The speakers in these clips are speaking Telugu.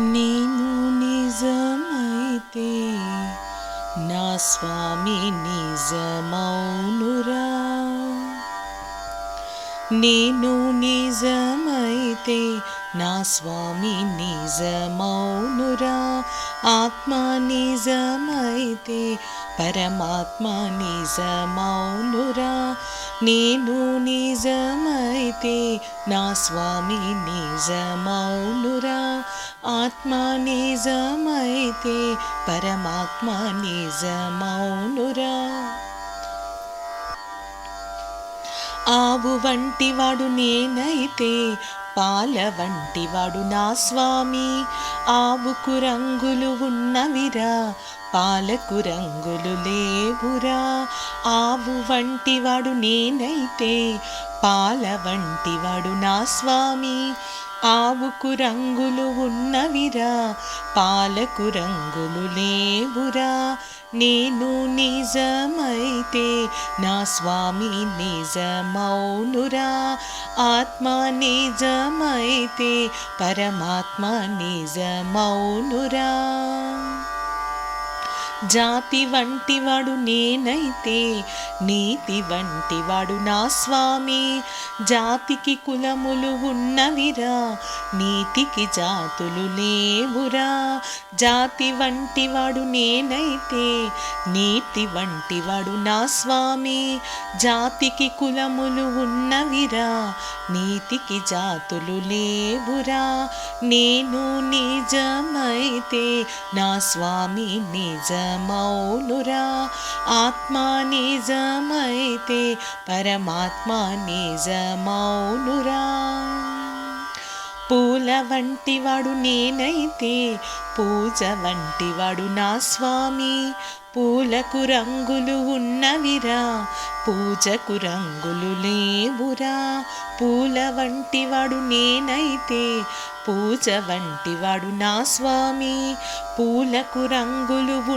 నేను నిజమైతే నా స్వామి నిజమౌనురా. నేను నిజమైతే నా స్వామి నిజమౌనురా. ఆత్మ నిజమైతే పరమాత్మ నిజమౌనురా. నేను నిజమైతే నా స్వామి నిజమౌనురా. ఆత్మ నిజమైతే పరమాత్మ నిజమౌనురా. ఆవు వంటి వాడు నేనైతే పాల వంటివాడు నా స్వామి. ఆవుకు రంగులు ఉన్నవిరా పాలకు రంగులు లేవురా. ఆవు వంటివాడు నేనైతే పాల వంటివాడు నా స్వామి. ఆవుకు రంగులు ఉన్నవిరా పాలకు రంగులు లేవురా. నేను నిజమైతే నా స్వామి నిజమౌనురా. ఆత్మ నిజమైతే పరమాత్మ నిజమౌనురా. జాతి వంటివాడు నేనైతే నీతి వంటివాడు నా స్వామి. జాతికి కులములు ఉన్నవిరా నీతికి జాతులు లేవురా. జాతి వంటివాడు నేనైతే నీతి వంటివాడు నా స్వామి. జాతికి కులములు ఉన్నవిరా నీతికి జాతులు లేవురా. నేను నిజమైతే నా స్వామి నిజమౌనురా ఆత్మ నిజమైతే పరమాత్మ నిజమౌనురా. పూల వంటివాడు నేనైతే పూజ వంటివాడు నా స్వామి. పూలకు రంగులు ఉన్నవిరా పూజకు రంగులు లేవురా. పూల వంటివాడు నేనైతే పూజ వంటివాడు నా స్వామి. పూలకు రంగులు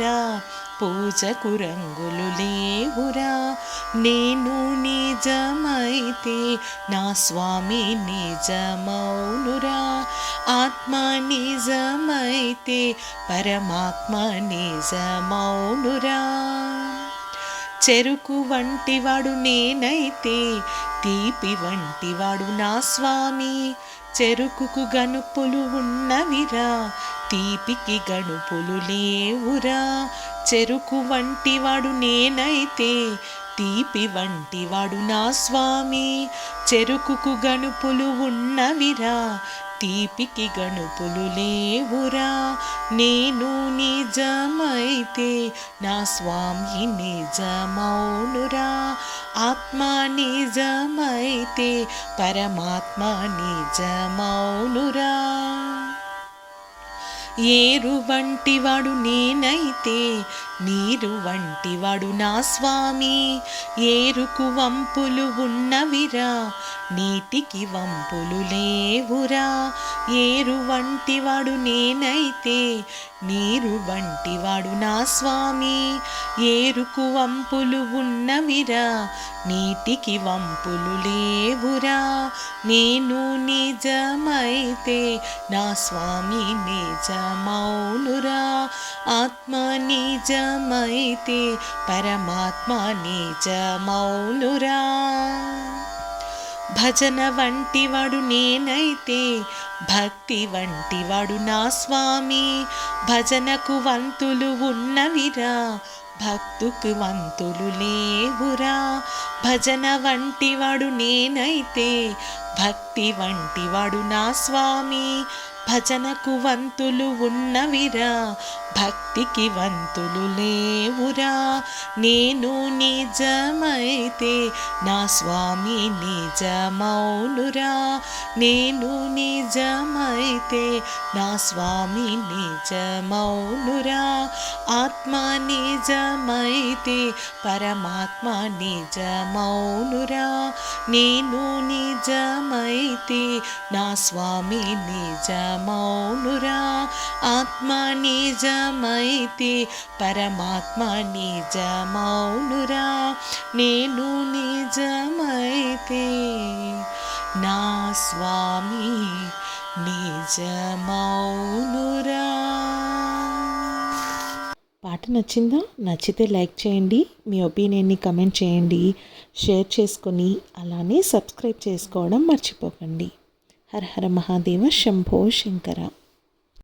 ఉన్నవిరా పూజకు రంగులు లేవురా. నేను నిజమైతే నా స్వామి నిజమౌనురా. ఆత్మ నిజమైతే పరమాత్మ నిజమౌనురా. చెరుకు వంటివాడు నేనైతే తీపి వంటివాడు నా స్వామి. చెరుకుకు గనుపులు ఉన్నవిరా తీపికి గణుపులు లేవురా. చెరుకు వంటివాడు నేనైతే తీపి వంటివాడు నా స్వామి. చెరుకుకు గణుపులు ఉన్నవిరా తీపికి గణుపులు లేవురా. నేను నిజమైతే నా స్వామి నిజమౌనురా. ఆత్మ నిజమైతే పరమాత్మ నిజమౌనురా ఏరు వంటివాడు నేనైతే నీరు వంటివాడు నా స్వామి. ఏరుకు వంపులు ఉన్నవిరా. నీటికి వంపులు లేవురా. ఏరు వంటివాడు నేనైతే నీరు వంటివాడు నా స్వామి. ఏరుకు వంపులు ఉన్నవిరా. నీటికి వంపులు లేవురా. నేను నిజమైతే నా స్వామి నిజమౌనురా. ఆత్మ నిజమైతే పరమాత్మ నిజమౌనురా భజన వంటివాడు నేనైతే భక్తి వంటివాడు నా స్వామి. భజనకు వంతులు ఉన్నవిరా భక్తుకు వంతులు లేవురా. భజన వంటివాడు నేనైతే భక్తి వంటివాడు నా స్వామి. భజనకు వంతులు ఉన్నవిరా భక్తికి వంతులు లేవురా. నేను నిజమైతే నా స్వామి నిజమౌనురా. నేను నిజమైతే నా స్వామి నిజమౌనురా. ఆత్మ నిజమైతే పరమాత్మ నిజమౌనురా. నేను నిజమైతే నా స్వామి నిజమౌనురా. ఆత్మ నిజమైతే పరమాత్మ నిజమౌనురా. నేను నిజమైతే నా స్వామి నిజమౌనురా. పాట నచ్చిందా? నచ్చితే లైక్ చేయండి మీ ఒపీనియన్ని కమెంట్ చేయండి షేర్ చేసుకొని అలానే సబ్స్క్రైబ్ చేసుకోవడం మర్చిపోకండి. హర హర మహాదేవ శంభో శంకర.